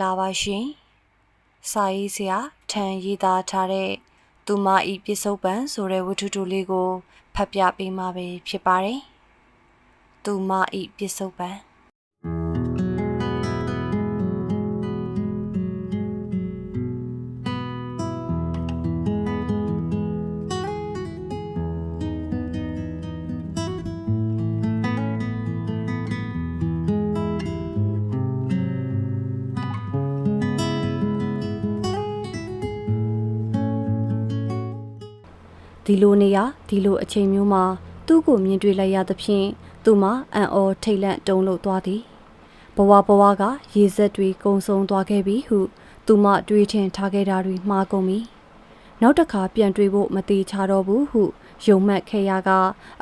လာပါရှင်။စာရေးဆရာထံရေးသားထားတဲ့သူမဤပစ္စုပန်ဆိုတဲ့ဝတ္ထုတူလေးကိုဖတ်ပြပေးမှာပဲဖြစ်ပါတယ်။သူမဤပစ္စုပန် ဒီလိုနေရာဒီလိုအချိန်မျိုးမှာသူ့ကိုမြင်တွေ့လိုက်ရသဖြင့်သူမအံ့ဩထိတ်လန့်တုန်လှုပ်သွားသည်ဘဝဘဝကရေစက်တွေကုံဆုံးသွားခဲ့ပြီဟု သူမတွေးထင်ထားခဲ့တာတွေမှားကုန်ပြီနောက်တစ်ခါပြန်တွေ့ဖို့မတိချတော့ဘူးဟုယုံမှတ်ခဲ့ရက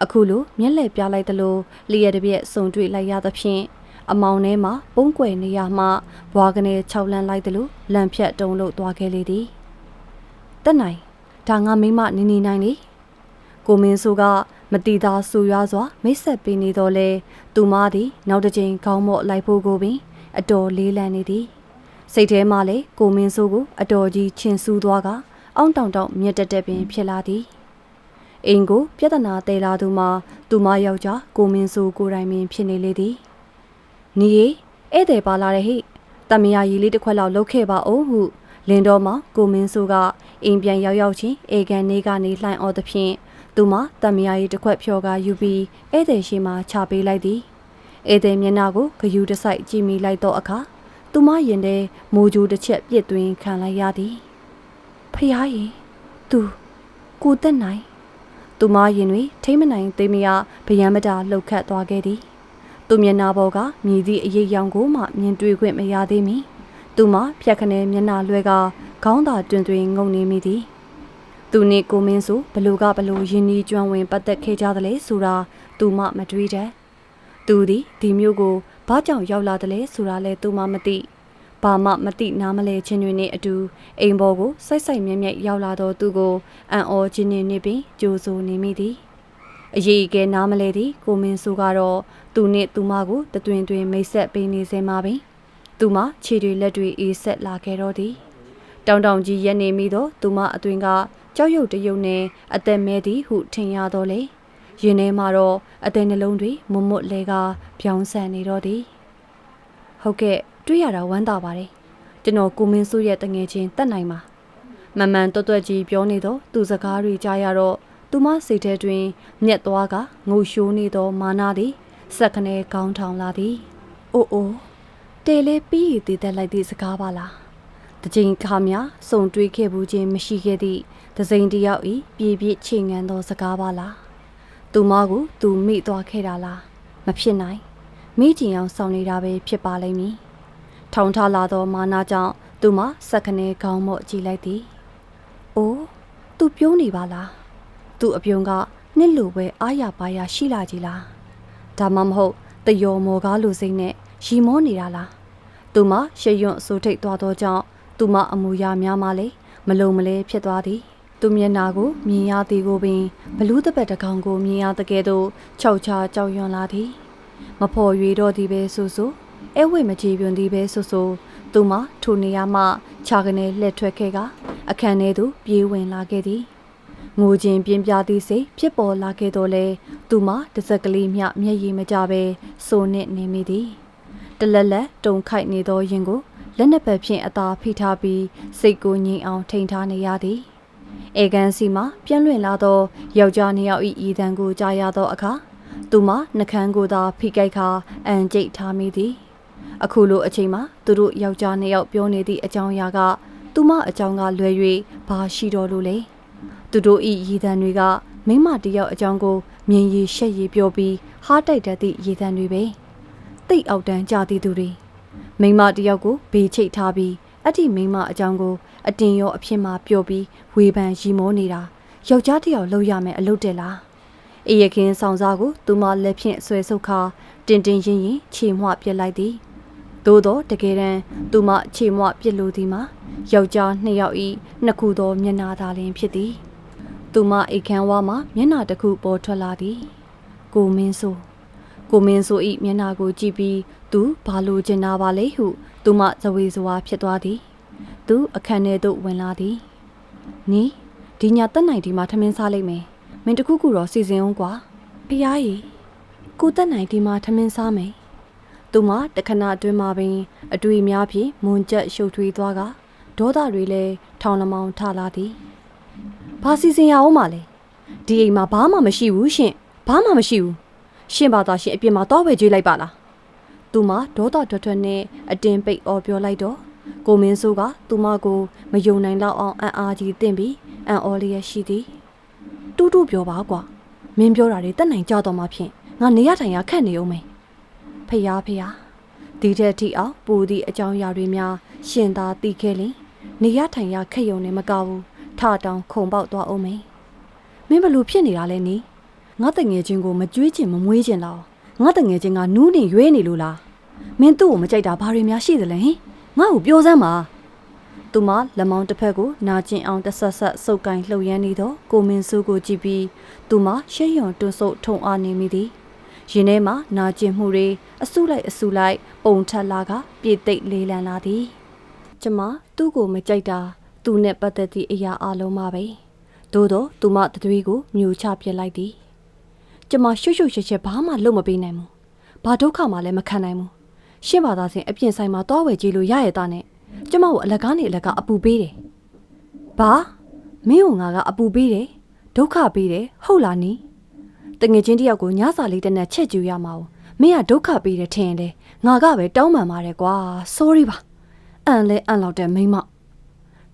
အခုလိုမျက်လှည့်ပြလိုက်သလိုလျက်တစ်ပြက်စုံတွေ့လိုက်ရသဖြင့်အမောင်ထဲမှာပုံးကွယ်နေရမှဘွားကနေ၆လန့်လိုက်သလိုလန့်ဖြတ်တုံလို့သွားခဲ့လေသည်တက်နိုင် ဒါငါမိမနီနီနိုင်လေကိုမင်းဆိုကမတီသာဆူရွားစွာ မိတ်ဆက်ပေးနေတော့လေသူမသည်နောက်တစ်ချိန်ခေါင်းမော့လိုက်ဖို့ကိုပင် အတော်လေးလန့်နေသည်စိတ်ထဲမှလည်းကိုမင်းဆိုကိုအတော်ကြီးချင်ဆူးသွားကအောင်းတောင်တောင်မြက်တက်တက်ပင်ဖြစ်လာသည်အိမ်ကိုပြဿနာတဲလာသူမှာသူမယောက်ျားကိုမင်းဆိုကိုယ်တိုင်ပင်ဖြစ်နေလေသည်နီးဧည့်သည်ပါလာတဲ့ဟိတမယာရီလေးတစ်ခွက်လောက်လှုပ်ခဲ့ပါအောင်ဟုလင်းတော်မှာကိုမင်းဆိုက အိမ်ပြန်ရောက်ရောက်ချင်းအေကန်နေကနေလှိုင်းအော်သဖြင့်သူမတမယာရီတစ်ခွက်ဖြော်ကယူပြီးဧည့်သည်ရှိမှချပေးလိုက်သည်ဧည့်သည်မျက်နှာကိုဂယူတစိုက်ကြည့်မိလိုက်တော့အခါသူမရင်ထဲမိုးကြိုးတစ်ချက်ပြစ်သွင်းခံလိုက်ရသည်ဖျားရင်သူကိုတက်နိုင်သူမရင်တွင်ထိမ့်မနိုင်သိမရဗယံမတာလှုပ်ခတ်သွားခဲ့သည်သူမျက်နှာပေါ်ကမြည်သည့်အရေးရောင်ကိုမှမြင်တွေ့ခွင့်မရသေးမီသူမဖြတ်ခနဲမျက်နှာလွှဲက ခေါင်းသာတွင်တွင်ငုံနေမိသည်သူနှင့်ကိုမင်းဆိုဘလူကဘလူယင်းဤကျွမ်းဝင်ပတ်သက်ခဲ့ကြသလဲဆိုတာသူမမတွေးတတ်သူသည်ဒီမျိုးကိုဘာကြောင့်ရောက်လာသလဲဆိုတာလဲသူမမသိဘာမှမသိနားမလဲခြင်းတွေနဲ့အတူအိမ်ပေါ်ကိုစိုက်စိုက်မြဲမြဲရောက်လာတော့သူကိုအံ့ဩခြင်းနဲ့နေပြီးကြိုးစိုးနေမိသည်အရေးကဲနားမလဲသည်ကိုမင်းဆိုကတော့သူနှင့်သူမကိုတတွင်တွင်မိတ်ဆက်ပေးနေစေမှာပင်သူမခြေတွေလက်တွေအေးဆက်လာခဲ့တော့သည် တောင်တောင်ကြီးရက်နေမိတော့သူမအတွင်ကကြောက်ရွံ့တရုံနဲ့အသက်မဲသည်ဟုထင်ရတော့လေရင်ထဲမှာတော့အသက်နှလုံးတွေမွတ်မွတ်လဲကပြောင်းဆန်နေတော့သည်ဟုတ်ကဲ့တွေ့ရတာဝမ်းသာပါတယ်ကျွန်တော်ကိုမင်းစိုးရဲ့တငယ်ချင်းတက်နိုင်ပါမမှန်တွတ်တွတ်ကြီးပြောနေတော့သူစကားတွေကြားရတော့သူမစိတ်ထဲတွင်မျက်သွားကငိုရှိုးနေသောမာနာသည်စက်ခနဲကောင်းထောင်လာသည်အိုးအိုးတဲလေးပြီးရည်တည်သက်လိုက်သည့်စကားပါလား တကြိမ်ခါများစုံတွေးခဲ့ဘူးခြင်းမရှိခဲ့သည့်ဒစိန်တယောက်ဤပြေပြည့်ချိန်ငန်းသောစကားပါလားသူမကိုသူမိသွားခဲ့တာလားမဖြစ်နိုင်မိကျင်အောင်ဆောင်နေတာပဲဖြစ်ပါလိမ့်မည်ထောင်ထလာသောမာနာကြောင့်သူမစက်ခနဲခေါင်းမော့ကြည့်လိုက်သည်အိုးသူပြုံးနေပါလားသူအပြုံးကနှစ်လိုပဲအားရပါရရှိလာကြည်လားဒါမှမဟုတ်တယောမော်ကားလူစိမ့်နဲ့ရီမောနေတာလားသူမရှရွံ့အစိုးထိတ်သွားသောကြောင့် သူမအမူအရာများမှလည်းမလုံမလဲဖြစ်သွားသည်သူမျက်နာကိုမြင်ရသည်ကိုပင်ဘလူးတပတ်တကောင်ကိုမြင်ရတဲ့ကဲ့သို့ခြောက်ချာကြောက်ရွံ့လာသည်မဖော်ရွေတော့သည်ပဲဆိုဆိုအဲဝိမကြေပြွန်သည်ပဲဆိုဆိုသူမထိုနေရာမှခြာကနေလှည့်ထွက်ခဲ့ကအခန်းထဲသို့ပြေးဝင်လာခဲ့သည်ငိုခြင်းပြင်းပြသည့်စိတ်ဖြစ်ပေါ်လာခဲ့တော့လေသူမတစ်စက်ကလေးမျှမျက်ရည်မကြပဲစိုးနစ်နေမိသည်တလက်လက်တုံခိုက်နေသောရင်ကို လက်နှစ်ဖက်ဖြင့်အသာဖိထားပြီးစိတ်ကိုငြိမ်အောင်ထိန်ထားနေရသည်အေကန်စီမှပြန့်လွင့်လာသောယောက်ျားနှစ်ယောက်၏ဤတန်ကိုကြားရသောအခါသူမနှကန်းကိုသာဖိကိုက်ခါအန်ကျိတ်ထားမိသည်အခုလိုအချိန်မှာသူတို့ယောက်ျားနှစ်ယောက်ပြောနေသည့်အကြောင်းအရာကသူမအကြောင်းကလွယ်၍ဘာရှိတော်လို့လဲသူတို့ဤရည်တန်တွေကမိမတယောက်အကြောင်းကိုမြင်ရည်ရှက်ရည်ပြောပြီးဟားတိုက်တတ်သည့်ရည်တန်တွေပဲတိတ်အောက်တန်းကြသည်သူတွေ မိမတယောက်ကိုဘေးချိတ်ထားပြီးအဲ့ဒီမိမအကြောင်းကိုအတင်ရောအဖြစ်မှပြောပြီးဝေဖန်ရီမောနေတာယောက်ျားတယောက်လှုပ်ရမယ်အလုပ်တယ်လားအေးရခင်ဆောင်စားကိုသူမလက်ဖြင့်ဆွဲဆုပ်ခါတင်တင်ရင်ရင်ခြေမွပြစ်လိုက်သည်သို့တော့တကယ်တမ်းသူမခြေမွပြစ်လိုသည်မှာယောက်ျားနှစ်ယောက်ဤနှစ်ခုသောမျက်နာသာလျှင်ဖြစ်သည်သူမအိတ်ခမ်းဝါမှမျက်နာတစ်ခုပေါ်ထွက်လာသည်ကိုမင်းဆို ကိုမင်းဆိုဤမျက်နှာကိုကြည့်ပြီးသူဘာလိုချင်တာပါလဲဟု သူမဇဝေဇဝါဖြစ်သွားသည် သူအခန်းထဲသို့ဝင်လာသည်နီးဒီညတက်နိုင်ဒီမှာထမင်းစားလိုက်မယ်မင်းတခုခုတော့စီစဉ်အောင်ကွာဖျားကြီးကိုတက်နိုင်ဒီမှာထမင်းစားမယ်သူမတခဏအတွင်းမှာပင် အတွေ့များဖြင့်မွန်ကျက်ရှုပ်ထွေးသွားကဒေါသတွေလည်းထောင်လမောင်ထလာသည်ဘာစီစဉ်ရအောင်မလဲဒီအိမ်မှာဘာမှမရှိဘူးရှင်ဘာမှမရှိဘူး ရှင်ဘာသာရှင်အပြင်မှာတော့ပဲကြွေးလိုက်ပါလားသူမဒေါသထွက်ထွက်နဲ့အတင်းပိတ်အော်ပြောလိုက်တော့ကိုမင်းစိုးကသူမကိုမယုံနိုင်တော့အောင်အံ့အားကြီးတင့်ပြီးအံ့ဩလျက်ရှိသည်တူးတူးပြောပါကွာမင်းပြောတာတွေတက်နိုင်ကြတော့မှဖြင့်ငါနေရထိုင်ရခက်နေအောင်မေဖျားဖျားဒီတဲ့ထိအောင်ပူသည့်အကြောင်းအရာတွေများရှင်သာသိခဲ့လင်နေရထိုင်ရခက်ယုံနေမကဘူးထတောင်ခုံပေါက်သွားအောင်မေမင်းဘလို့ဖြစ်နေတာလဲနီ ငါတငယ်ချင်းကိုမကြွေးချင်မမွေးချင်တော့ငါတငယ်ချင်းကနူးနေရွေးနေလို့လားမင်းသူ့ကိုမကြိုက်တာဘာတွေများရှိသလဲဟင်ငါ့ကိုပြောစမ်းပါသူမလက်မောင်းတစ်ဖက်ကိုနာကျင်အောင်တဆက်ဆက်စုပ်ကိုင်းလှုပ်ရမ်းနေတော့ကိုမင်းစုကိုကြည့်ပြီးသူမရှက်ရွံတွန်းဆုပ်ထုံအားနေမိသည်ရင်ထဲမှာနာကျင်မှုတွေအဆုလိုက်အဆုလိုက်ပုံထက်လာကပြေသိပ်လေးလံလာသည်ကျမသူ့ကိုမကြိုက်တာသူနဲ့ပတ်သက်သည့်အရာအလုံးပါပဲသို့တော့သူမတသွေးကိုမြူချပစ်လိုက်သည် ကျမရှုပ်ရှုပ်ရှက်ရှက်ဘာမှလုပ်မပေးနိုင်ဘူးဘာဒုက္ခမှလည်းမခံနိုင်ဘူးရှင်းပါသားစဉ်အပြင်ဆိုင်မှာတောဝယ်ကြည့်လို့ရရတာနဲ့ကျမကိုအလကားနေအလကားအပူပေးတယ်ဘာမင်းကငါကအပူပေးတယ်ဒုက္ခပေးတယ်ဟုတ်လားနီတငယ်ချင်းတယောက်ကိုညစာလေးတစ်နက်ချက်ကျူရမှာ ਉਹ မင်းကဒုက္ခပေးတယ်ထင်တယ်ငါကပဲတောင်းပန်ပါတယ်ကွာ sorry ပါအန်လဲအန်လောက်တဲ့မိမ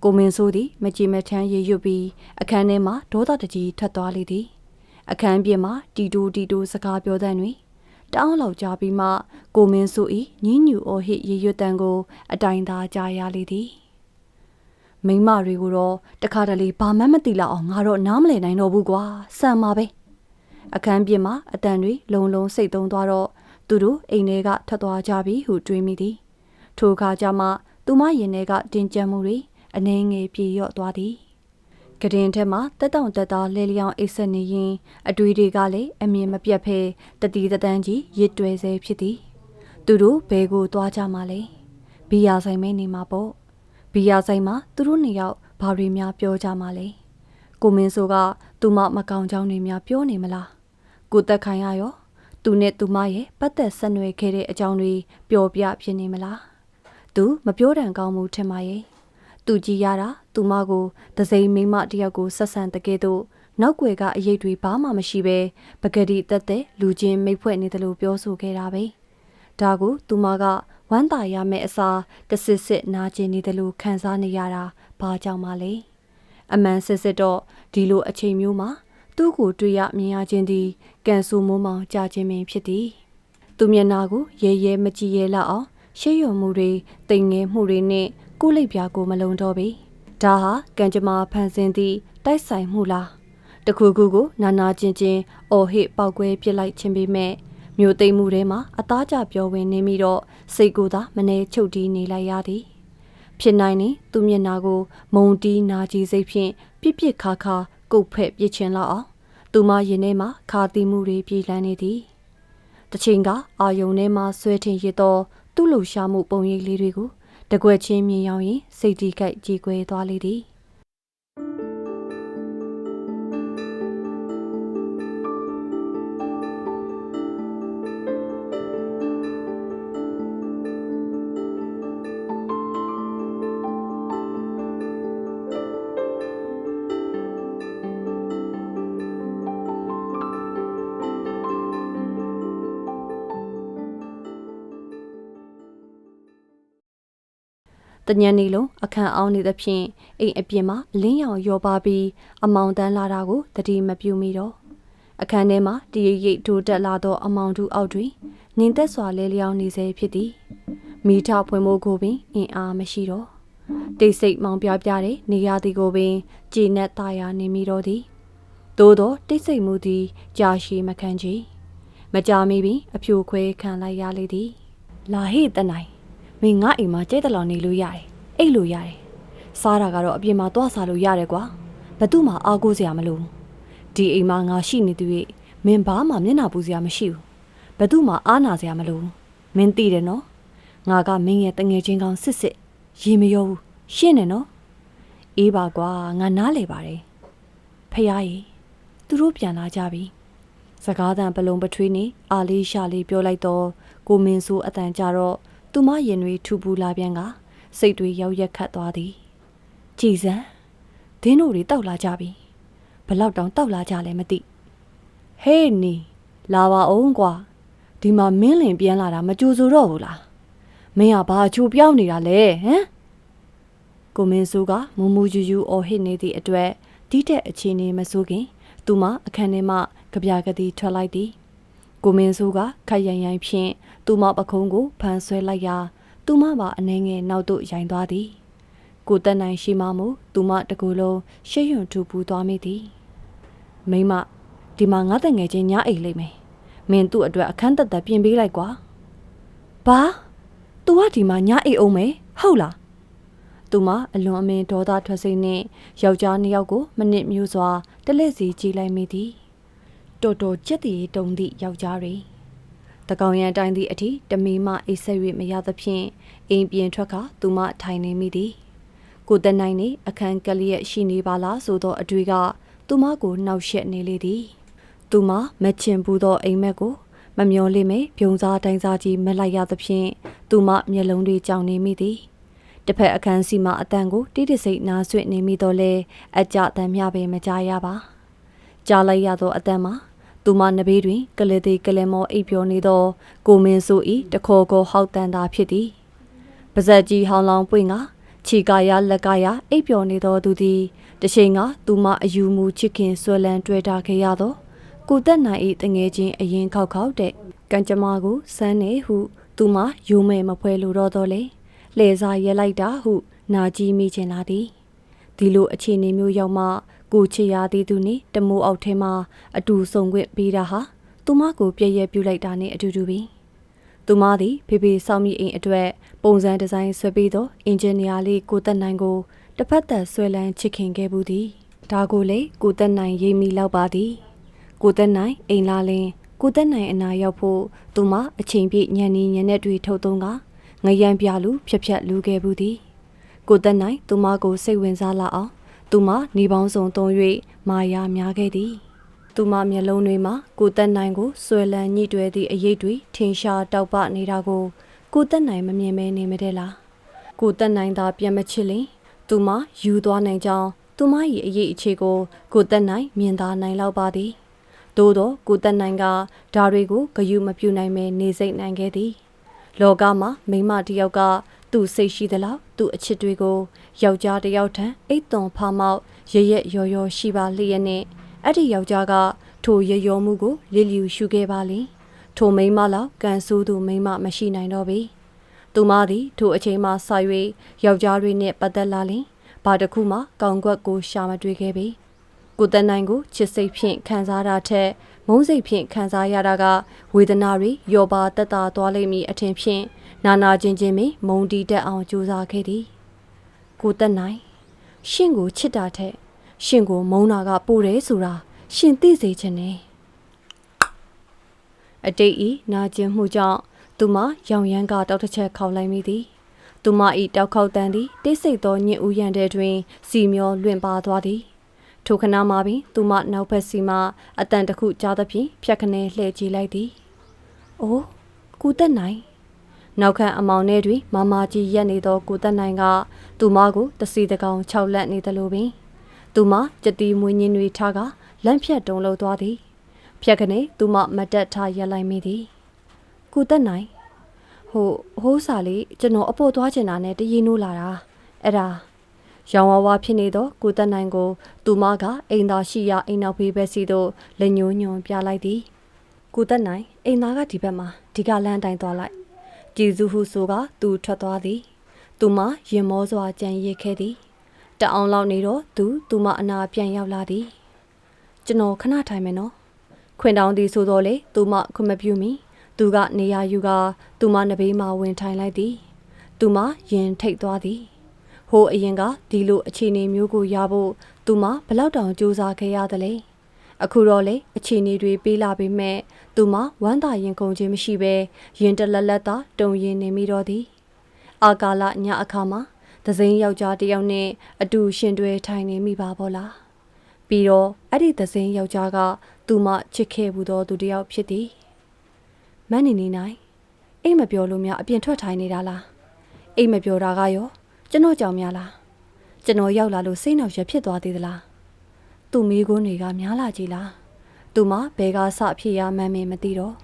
ကိုမင်းဆိုးသည်မကြည်မထမ်းရေရွတ်ပြီးအခန်းထဲမှာဒေါသတကြီးထွက်သွားလေသည် အခန်းပြင်မှာတီတိုတီတိုစကားပြောတဲ့တွင်တောင်းလောက်ကြပြီးမှကိုမင်းစုဤညင်းညူအော်ဟစ်ရေရွတ်တန်ကိုအတိုင်သာကြားရလေသည်မိမတွေကိုတော့တခါတလေဘာမှမသိလောက်အောင်ငါတော့နားမလည်နိုင်တော့ဘူးကွာစံပါပဲအခန်းပြင်မှာအတန်တွေလုံလုံစိတ်သုံးသွားတော့သူတို့အိမ်ထဲကထွက်သွားကြပြီဟုတွေးမိသည်ထိုအခါကျမှသူမရင်ထဲကတင်ကြံမှုတွေအနှင်းငယ်ပြေရော့သွားသည် ကရင်ထက်မှာတက်တောင့်တက်တာလဲလျောင်းအိတ်ဆက်နေရင်အတွေးတွေကလည်းအမြင်မပြတ်ဖဲတတိတတန်းကြီးရစ်တွဲစေဖြစ်သည်သူတို့ဘဲကိုသွားကြမှာလဲဘီယာဆိုင်မဲနေမှာပေါ့ဘီယာဆိုင်မှာသူတို့နှစ်ယောက်ဘာတွေများပြောကြမှာလဲကိုမင်းဆိုကသူမမကောင်ကြောင်းတွေများပြောနေမလားကိုတက်ခိုင်ရရောသူနဲ့သူမရဲ့ပတ်သက်ဆက်နွယ်ခဲ့တဲ့အကြောင်းတွေပျော်ပြဖြစ်နေမလားသူမပြောတန်ကောင်းမှုထင်ပါရဲ့ သူကြည်ရတာသူမကိုဒစိမ့်မိမတယောက်ကိုဆက်ဆံတကယ်တော့နောက်ွယ်ကအရေးတွေဘာမှမရှိပဲပကတိတက်တဲ့လူချင်းမိတ်ဖွဲ့နေတယ်လို့ပြောဆိုခဲ့တာပဲဒါကိုသူမကဝမ်းသာရမယ့်အစားတစစ်စစ်နာကျင်နေတယ်လို့ခံစားနေရတာဘာကြောင့်မလဲအမှန်စစ်စစ်တော့ဒီလိုအချိန်မျိုးမှာသူ့ကိုတွေ့ရမြင်ရခြင်းသည်ကန်ဆူမိုးမောင်ကြာခြင်းပင်ဖြစ်သည်သူမျက်နာကိုရဲရဲမကြည့်ရဲလောက်အောင်ရှေ့ရွံမှုတွေတိမ်ငယ်မှုတွေနဲ့ ကိုလိပ်ပြာကိုမလုံတော့ပြီဒါဟာကံကြမ္မာဖန်ဆင်းသည့်တိုက်ဆိုင်မှုလားတခုခုကိုနာနာချင်းချင်းအော်ဟစ်ပောက်ကွဲပြစ်လိုက်ခြင်းပေမဲ့မြို့သိမ်းမှုထဲမှာအသားကျပြောဝင်နေမိတော့စိတ်ကိုသာမနေချုပ်တီးနေလိုက်ရသည်ဖြစ်နိုင်နေသူမျက်နာကို မုံတီးနာကြီးစိတ်ဖြင့်ပြစ်ပြစ်ခါခါကုတ်ဖက်ပြစ်ချင်လောက်အောင်သူမရင်ထဲမှာခါတီးမှုတွေပြေးလန်းနေသည်တချိန်ကအာယုံထဲမှာဆွဲထင်ရတော့သူ့လှူရှာမှုပုံရိပ်လေးတွေကို တကွက်ချင်းမြင်ရောက်ရင်စိတ်တီးကြိုက်ကြေကွဲသွားလေသည် တညံနေလုံးအခန့်အောင်နေသဖြင့်အိမ်အပြင်မှာလင်းရောင်ရောပါပြီးအမောင်တန်းလာတာကိုတတိမပြူမိတော့အခန်းထဲမှာတရရိပ်ထိုးတက်လာသောအမောင်တူအောက်တွင်နင်းသက်စွာလဲလျောင်းနေစေဖြစ်သည်မိထဖွင့်မိုးကိုပင်အင်အားမရှိတော့တိတ်ဆိတ်မောင်ပြပြတဲ့နေရာသည်ကိုပင်ကြည်နက်သားရနေမိတော့သည်သို့သောတိတ်ဆိတ်မှုသည်ကြာရှည်မခံချေမကြာမီပင်အဖြိုခွဲခံလိုက်ရလေသည်လာဟေ့တနိုင် မင်းငါအိမ်မှာကျဲတလောင်နေလို့ရတယ်အိတ်လို့ရတယ်စားတာကတော့အပြင်မှာသွားစားလို့ရတယ်ကွာဘသူမှအားကိုးစရာမလိုဘူးဒီအိမ်မှာငါရှိနေသူရဲ့မင်းဘာမှမျက်နှာပူစရာမရှိဘူးဘယ်သူမှအားနာစရာမလိုဘူးမင်းသိတယ်နော်ငါကမင်းရဲ့တငယ်ချင်းကောင်းစစ်စစ်ရေမရောဘူးရှင်းတယ်နော်အေးပါကွာငါနားလေပါတယ်ဖះရေသူတို့ပြန်လာကြပြီစကားသံပလုံပထွေးနေအာလေးရှာလေးပြောလိုက်တော့ကိုမင်းစိုးအတန်ကြတော့ သူမရင်တွေထူပူလာပြန်ကစိတ်တွေရောက်ရက်ခတ်သွားသည်ကြည်စံဒင်းတို့တွေတောက်လာကြပြီဘလောက်တောင်တောက်လာကြလဲမသိဟေးနီလာပါအောင်ကွာဒီမှာမင်းလင်ပြန်လာတာမကြိုဆိုတော့ဘူးလားမင်းကဘာအချိုပြောင်းနေတာလဲဟမ်ကိုမင်းစိုးကမူမူယူယူအော်ဟစ်နေသည့်အတွက်တီးတဲ့အခြေအနေမစိုးခင် သူမအခန်းထဲမှကြပြကတိထွက်လိုက်သည် ကိုမင်းစိုးကခက်ရန်ရန်ဖြင့်သူမပခုံးကိုဖန်ဆွဲလိုက်ရာသူမပါအနေငယ်နောက်သို့ရိုင်သွားသည်ကိုတက်နိုင်ရှိမှမူသူမတကူလုံးရှေ့ရွံထူပူသွားမိသည်မိမဒီမှာငါတငယ်ချင်းညအိတ်လိမ့်မယ်မင်းသူ့အတွက်အခန်းတက်တက်ပြင်ပေးလိုက်ကွာဘာ तू ကဒီမှာညအိတ်အောင်မယ်ဟုတ်လားသူမအလွန်အမင်းဒေါသထွက်စိမ့်နှင့်ယောက်ျားနှစ်ယောက်ကိုမနစ်မျိုးစွာတလက်စီကြည့်လိုက်မိသည် တော်တော်ကြက်တည်တုံသည့်ယောက်ျားတွေတကောင်ရန်တိုင်းသည့်အထိတမီမအိတ်ဆက်၍မရသဖြင့်အိမ်ပြင်ထွက်ခါသူမထိုင်နေမိသည်ကိုတနိုင်နေအခန်းကလေးရဲ့ရှိနေပါလားဆိုသောအတွေ့ကသူမကိုနှောက်ယှက်နေလေသည်သူမမချင်ဘူးသောအိမ်မက်ကိုမမျောလိမ့်မယ်ပြုံစားတိုင်းစားကြီးမလိုက်ရသဖြင့်သူမမျက်လုံးတွေကြောင်နေမိသည်တစ်ဖက်အခန်းစီမအတန်ကိုတိတိစိတ်နာဆွင့်နေမိတော့လဲအကြအတန်မျှပဲမကြားရပါကြားလိုက်ရသောအတန်မှာ သူမနဘေးတွင်ကလေးသေးကလေးမောအိပ်ပျော်နေသော ကိုမင်းဆိုဤတခေါ်ခေါ်ဟောက်တန်တာဖြစ်သည်ပါဇက်ကြီးဟောင်းလောင်ပွင့်ကခြေကာရလက်ကရအိပ်ပျော်နေသောသူသည်တချိန်ကသူမအယူမူချစ်ခင်ဆွဲလန်းတွေ့တာခဲ့ရသောကိုတက်နိုင်၏တငယ်ချင်းအရင်ခောက်ခောက်တဲ့ကံကြမ္မာကိုစမ်းနေဟု သူမယိုးမဲ့မဖွဲလိုတော့တော့လေလှည့်စားရဲလိုက်တာဟု နာကြီးမိချင်လာသည်ဒီလိုအခြေအနေမျိုးရောက်မှ ကိုချစ်ရသည်သူနှင့်တမိုးအောက်ထဲမှာအတူဆုံခွင့်ပေးတာဟာသူမကိုပြည့်ရပြုလိုက်တာနှင့်အတူတူပင်သူမသည်ဖေဖေစောင်းမိအိမ်အတွက်ပုံစံဒီဇိုင်းဆွဲပြီးသောအင်ဂျင်နီယာလေးကိုတက်နိုင်ကိုတစ်ဖက်သက်ဆွဲလန်းချစ်ခင်ခဲ့ဘူးသည်ဒါကိုလေကိုတက်နိုင်ရေးမိလောက်ပါသည်ကိုတက်နိုင်အိမ်လာလင်းကိုတက်နိုင်အနာရောက်ဖို့သူမအချိန်ပြည့်ညံနေညနေတွေထုတ်သုံးကငရံပြလူဖြက်ဖြက်လူခဲ့ဘူးသည်ကိုတက်နိုင်သူမကိုစိတ်ဝင်စားလာအောင် သူမနေပေါင်းစုံသုံး၍မာယာများခဲ့သည်သူမမျက်လုံးတွေမှာကိုတက်နိုင်ကိုဆွဲလန်းညှိတွဲသည့်အရေးတွေထင်ရှားတောက်ပနေတာကိုကိုတက်နိုင်မမြင်မဲနေမတဲ့လားကိုတက်နိုင်သာပြန်မချစ်လင်သူမယူသွားနိုင်ကြောင်းသူမ၏အရေးအခြေကိုကိုတက်နိုင်မြင်သာနိုင်လောက်ပါသည်သို့သောကိုတက်နိုင်ကဓာတွေကိုဂယုမပြုနိုင်မဲနေစိတ်နိုင်ခဲ့သည်လောကမှာမိန်းမတစ်ယောက်ကသူ့စိတ်ရှိသလောက်သူ့အချစ်တွေကို ယောက်ျားတစ်ယောက်ထံအိတ်သွန်ဖာမောက်ရရက်ရော်ရော်ရှိပါလျက်နဲ့အဲ့ဒီယောက်ျားကထိုရရော်မှုကိုလီလျူရှုခဲ့ပါလိထိုမိန်းမလောက်ကန်ဆိုးသူမိန်းမမရှိနိုင်တော့ပေသူမသည်ထိုအချိန်မှဆာ၍ယောက်ျားတွေနဲ့ပတ်သက်လာလင်ဘာတစ်ခုမှကောင်းကွက်ကိုရှာမတွေ့ခဲ့ပေကိုတန်နိုင်ကိုချစ်စိတ်ဖြင့်ခံစားတာထက်မုန်းစိတ်ဖြင့်ခံစားရတာကဝေဒနာတွေယောပါတက်တာသွားလိမ့်မည်အထင်ဖြင့်နာနာချင်းချင်းပင်မုန်းတီးတက်အောင်ကြိုးစားခဲ့သည် ကိုတက်နိုင်ရှင့်ကိုချစ်တာထက်ရှင့်ကိုမုန်းတာကပိုတယ်ဆိုတာရှင်သိစေချင်တယ်အတိတ်ဤနာကျင်မှုကြောင့်သူမရောင်ရမ်းကတောက်တစ်ချက်ခေါက်လိုက်မိသည်သူမဤတောက်ခေါက်တန်သည်တိတ်ဆိတ်သောညင်ဦးရန်တဲ့တွင် စီမျောလွင့်ပါသွားသည်ထိုခဏမှပင်သူမနောက်ဘက်စီမှအတန်တစ်ခုကြားသဖြင့်ဖြတ်ခနဲလှည့်ကြည့်လိုက်သည်။အိုးကူတက်နိုင် နောက်ခံအမောင်ထဲတွင်မမကြီးရက်နေသောကိုတက်နိုင်ကသူမကိုတစီတကောင်ခြောက်လက်နေသလိုပင်သူမကြတိမွေးညင်းတွေထားကလန့်ဖြတ်တုံလို့သွားသည်ဖြတ်ခနဲသူမမတက်ထားရက်လိုက်မိသည်ကိုတက်နိုင်ဟိုဟိုးစာလေးကျွန်တော်အပေါ်သွားချင်တာနဲ့တည်နိုးလာတာအဲ့ဒါရောင်ဝါဝါဖြစ်နေသောကိုတက်နိုင်ကို သူမကအိမ်သာရှိရာအိမ်နောက်ဘေးဘက်စီသို့လက်ညှိုးညွန်ပြလိုက်သည်ကိုတက်နိုင်အိမ်သားကဒီဘက်မှာဒီကလမ်းတိုင်းသွားလိုက် ကြည်စုဟုဆိုကသူထွက်သွားသည်သူမရင်မောစွာကြံရစ်ခဲ့သည်တအောင်လောက်နေတော့သူသူမအနာပြန်ရောက်လာသည်ကျွန်တော်ခဏထိုင်မယ်နော်ခွင်တောင်းသည်ဆိုတော့လေသူမခွင့်မပြုမီသူကနေရာယူကသူမနဘေးမှဝင်ထိုင်လိုက်သည်သူမရင်ထိတ်သွားသည်ဟိုအရင်ကဒီလိုအခြေအနေမျိုးကိုရဖို့သူမဘလောက်တောင်စူးစမ်းခဲ့ရသလဲအခုတော့လေအခြေအနေတွေပေးလာပေမဲ့ သူမဝမ်းသာရင်ကုန်ခြင်းမရှိဘဲရင်တလက်လက်သာတုံရင်နေမိတော့သည်အာကာလညအခါမှာသစိမ်းယောက်ျားတစ်ယောက်နဲ့အတူရှင်တွဲထိုင်နေမိပါဘောလားပြီးတော့အဲ့ဒီသစိမ်းယောက်ျားကသူမချစ်ခဲ့ဘူးသောသူတစ်ယောက်ဖြစ်သည်မန်းနေနေနိုင်အိမ်မပြောလို့များအပြင်ထွက်ထိုင်နေတာလားအိမ်မပြောတာကရောကျွန်တော်ကြောင်များလားကျွန်တော်ရောက်လာလို့စိတ်နှောက်ရဖြစ်သွားသေးသလားသူ့မိကွန်းတွေကများလာကြည်လား သူမဘဲကစဖြစ်ရမှန်းမင်မသိတော့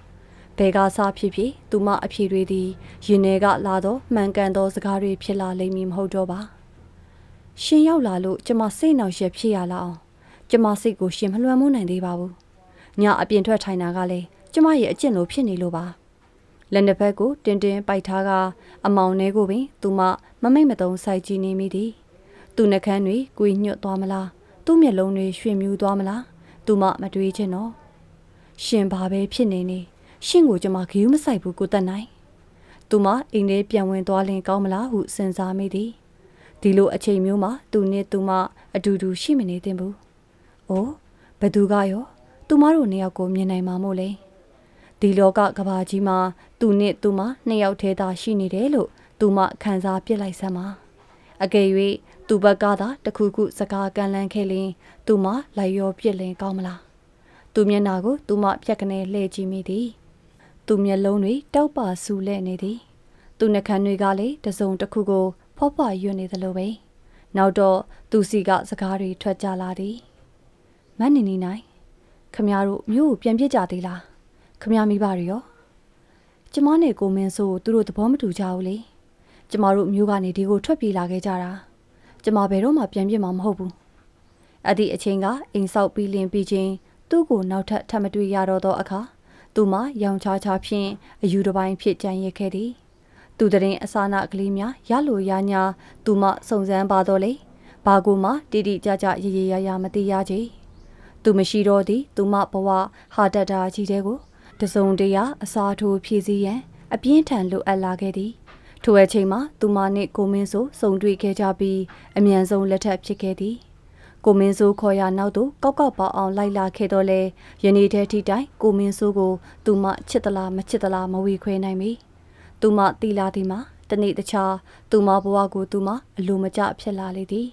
ဘဲကစဖြစ်ဖြစ်သူမအဖြစ်တွေသည်ရင်ထဲကလာတော့မှန်ကန်သောစကားတွေဖြစ်လာလိမ့်မည်မဟုတ်တော့ပါရှင်ရောက်လာလို့ကျမစိတ်နှောက်ရက်ဖြစ်ရလာအောင်ကျမစိတ်ကိုရှင်မလွှမ်းမိုးနိုင်သေးပါဘူးညအပြင်ထွက်ထိုင်တာကလည်းကျမရဲ့အကျင့်လိုဖြစ်နေလို့ပါလက်နှစ်ဖက်ကိုတင်းတင်းပိုက်ထားကအမောင်ထဲကိုပင် သူမမမိတ်မတုံစိုက်ကြည့်နေမိသည်သူနှကန်းတွေကိုညွတ်သွားမလားသူ့မျက်လုံးတွေရွှင်မြူးသွားမလား သူမမတွေးချင်တော့ရှင်ဘာပဲဖြစ်နေနေရှင်ကိုကျွန်မဂယူးမဆိုင်ဘူးကိုတက်နိုင်သူမအိမ်ထဲပြန်ဝင်သွားလင်ကောင်းမလားဟုစဉ်းစားမိသည်ဒီလိုအချိန်မျိုးမှာသူနဲ့သူမအတူတူရှိမနေသင့်ဘူး။အိုးဘသူကရောသူမတို့နှစ်ယောက်ကိုမြင်နိုင်မှာမို့လေဒီလောကကဘာကြီးမှာသူနဲ့သူမနှစ်ယောက်တည်းသာရှိနေတယ်လို့သူမခံစားပြစ်လိုက်စမ်းပါအကယ်၍ သူဘက်ကသာတခုခုစကားကန်လန်းခဲ့လင်သူမလိုက်ရောပြစ်လင်ကောင်းမလားသူမျက်နာကိုသူမဖြတ်ကနေလှည့်ကြည့်မိသည်သူမျက်လုံးတွေတောက်ပါဆူလဲနေသည်သူနှကန်းတွေကလည်းတစုံတစ်ခုကို ဖော့ဖွာရွတ်နေသလိုပဲနောက်တော့သူစီကစကားတွေထွက်ကြလာသည်မန်းနေနေနိုင်ခမရတို့မြို့ကိုပြန်ပြစ်ကြသေးလားခမရမိပါရရောကျမနဲ့ကိုမင်းဆိုသူတို့သဘောမတူကြဘူးလေကျမတို့မြို့ကနေဒီကိုထွက်ပြေးလာခဲ့ကြတာ ကျမဘယ်တော့မှပြန်ပြစ်မှာမဟုတ်ဘူးအဲ့ဒီအချိန်ကအိမ်ဆောက်ပြီးလင်ပြီးချင်းသူ့ကိုနောက်ထပ်ထပ်မတွေ့ရတော့သောအခါသူမရောင်ချာချာဖြင့်အယူတစ်ပိုင်းဖြစ်ကြံရစ်ခဲ့သည်သူတရင်အစာနာကလေးများရလိုရညာသူမစုံစမ်းပါတော့လေဘာကူမှတိတိကျကျရေရေရရမသိရကြသူမရှိတော့သည်သူမဘဝဟာတတာကြီးတဲ့ကိုတစုံတရာအစာထိုးဖြည့်စည်းရန်အပြင်းထန်လိုအပ်လာခဲ့သည် ထိုအချိန်မှာသူမနှင့်ကိုမင်းဆိုစုံတွေ့ခဲ့ကြပြီးအမြန်ဆုံးလက်ထပ်ဖြစ်ခဲ့သည်ကိုမင်းစိုးခေါ်ရနောက်သို့ကောက်ကောက်ပေါအောင်လိုက်လာခဲ့တော့လေယနေ့တည်းထိတိုင်ကိုမင်းစိုးကိုသူမချစ်သလားမချစ်သလားမဝေခွဲနိုင်မီသူမတီလာသည်မှာတနေ့တခြားသူမဘဝကိုသူမအလိုမကျဖြစ်လာလေသည်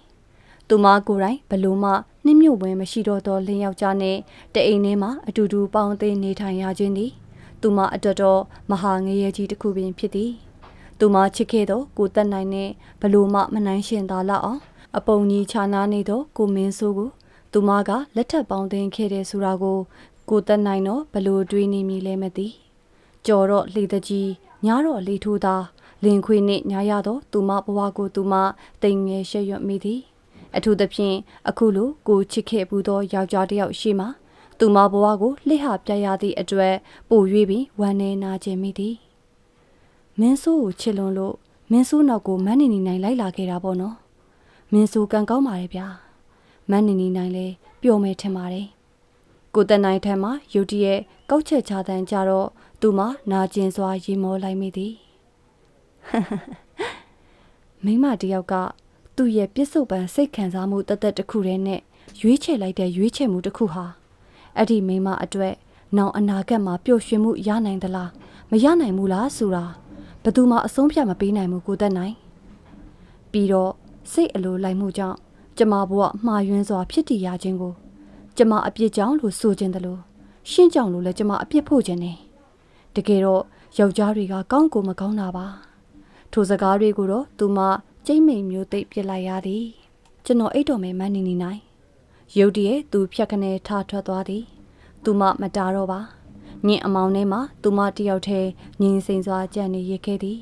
သူမကိုယ်တိုင်ဘလို့မှနှင်းမြုပ်ဝင်မရှိတော့သောလင်းယောက်ျားနဲ့တအိမ်ထဲမှာအတူတူပေါင်းသိနေထိုင်ရခြင်းသည်သူမအတော်တော်မဟာငရေကြီးတစ်ခုပင်ဖြစ်သည် သူမချစ်ခဲ့သောကိုတက်နိုင်နဲ့ဘလို့မှမနိုင်ရှင်သာလောက်အောင်အပုံကြီးခြာနာနေသောကိုမင်းစိုးကိုသူမကလက်ထပ်ပေါင်းသိမ်းခဲ့တယ်ဆိုတာကိုကိုတက်နိုင်တော့ဘလို့တွေးနေမိလဲမသိကြော်တော့လေတကြီးညားတော့လေထိုးသားလင်ခွေနှင့်ညာရတော့သူမဘဝကိုသူမတိမ်ငယ်ရှက်ရွံ့မိသည်အထူးသဖြင့်အခုလိုကိုချစ်ခဲ့ဘူးသောယောက်ျားတစ်ယောက်ရှိမှသူမဘဝကိုလှစ်ဟပြရသည့်အတွက်ပို၍ပြီးဝမ်းနေနာခြင်းမိသည် မင်းဆိုးကိုချစ်လွန်လို့မင်းဆိုးနောက်ကိုမန်းနေနေနိုင်လိုက်လာခဲ့တာပေါ့နော်မင်းဆိုးကံကောင်းပါရဲ့ဗျာမန်းနေနေနိုင်လဲပျော်မယ်ထင်ပါတယ်ကိုတန်နိုင်ထံမှာယုတ်တရဲ့ကောက်ချက်ချတဲ့ကြတော့သူမနာကျင်စွာရီမောလိုက်မိသည်မိမတယောက်ကသူ့ရဲ့ပြစ်စုံပန်စိတ်ခံစားမှုတသက်တစ်ခုတည်းနဲ့ရွေးချယ်လိုက်တဲ့ရွေးချယ်မှုတစ်ခုဟာအဲ့ဒီမိမအတွက်နောင်အနာဂတ်မှာပျော်ရွှင်မှုရနိုင်သလားမရနိုင်ဘူးလားဆိုတာ ဘယ်သူမှအဆုံးဖြတ်မပေးနိုင်ဘူးကိုသက်နိုင်ပြီးတော့စိတ်အလိုလိုက်မှုကြောင့်ကျမဘဝမှားယွင်းစွာဖြစ်တည်ရခြင်းကိုကျမအပြစ်ကြောင့်လို့ဆိုခြင်းတလို့ရှင်းကြောင့်လို့လည်းကျမအပြစ်ဖို့ခြင်းနေတကယ်တော့ယောက်ျားတွေကကောင်းကိုမကောင်းတာပါထိုစကားတွေကိုတော့သူမကျိမ့်မိန်မျိုးသိပ်ပြစ်လိုက်ရသည်ကျွန်တော်အိတ်တော်မဲမန်းနေနေနိုင်ရုတ်တရက်သူဖြတ်ခနဲထထွက်သွားသည်သူမမတားတော့ပါ ညင်အမောင်ထဲမှာသူမတယောက်တည်းငင်းစိန်စွာကြံ့နေရခဲ့သည်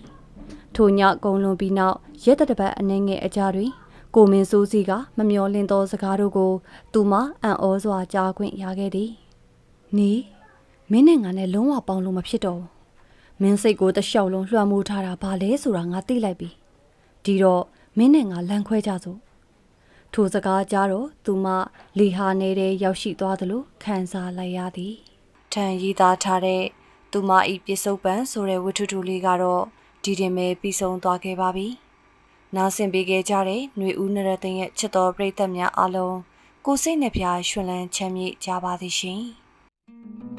ထိုညကုံလွန်ပြီးနောက်ရက်တပတ်အနေငယ်အကြတွင်ကိုမင်းစိုးစီကမမျောလင့်သောစကားတို့ကို သူမအံ့ဩစွာကြားခွင့်ရခဲ့သည်နီးမင်းနဲ့ငါနဲ့လုံးဝပေါင်းလို့မဖြစ်တော့ဘူးမင်းစိတ်ကိုတလျှောက်လုံးလွှမ်းမိုးထားတာဘာလဲဆိုတာငါသိလိုက်ပြီဒီတော့မင်းနဲ့ငါလန့်ခွဲကြစို့ထိုစကားကြားတော့သူမလီဟာနေတဲ့ရောက်ရှိသွားသလိုခံစားလိုက်ရသည် ထန်ရည်သားထားတဲ့သူမဤပစ္စုပန်ဆိုတဲ့ဝတ္ထုတူလေးကတော့ဒီတင်ပဲပြီးဆုံးသွားခဲ့ပါပြီ။နားဆင်ပေးခဲ့ကြတဲ့ຫນွေဦးနရသိန်းရဲ့ချစ်တော်ပရိသတ်များအားလုံးကိုစိတ်နှပြရွှင်လန်းချမ်းမြေ့ကြပါသည်ရှင်။